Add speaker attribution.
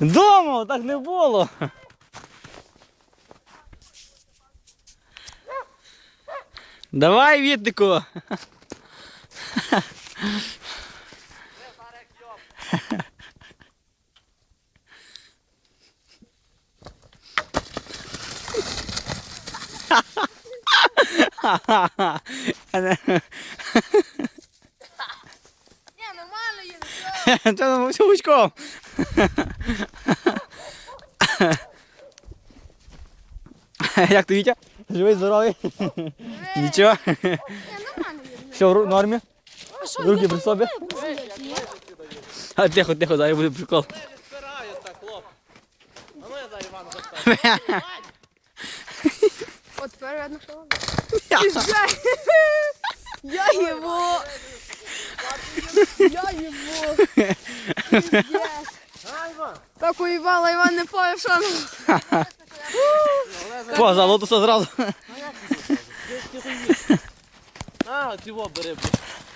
Speaker 1: Дома так не було. Давай, Вітнику.
Speaker 2: Ні, їде.
Speaker 1: Це гучком. Як ти Вітя? Живий, здоровий? Нічого. Все в нормі? Руки при собі? А тихо, тихо, зараз буде прикол.
Speaker 2: От тепер видно, що. Я його. Його.
Speaker 3: А, Іван?
Speaker 2: Так уїбала, Іван не поняв, що ну.
Speaker 1: Поза, лотоса зразу.
Speaker 3: А, цього бери, бо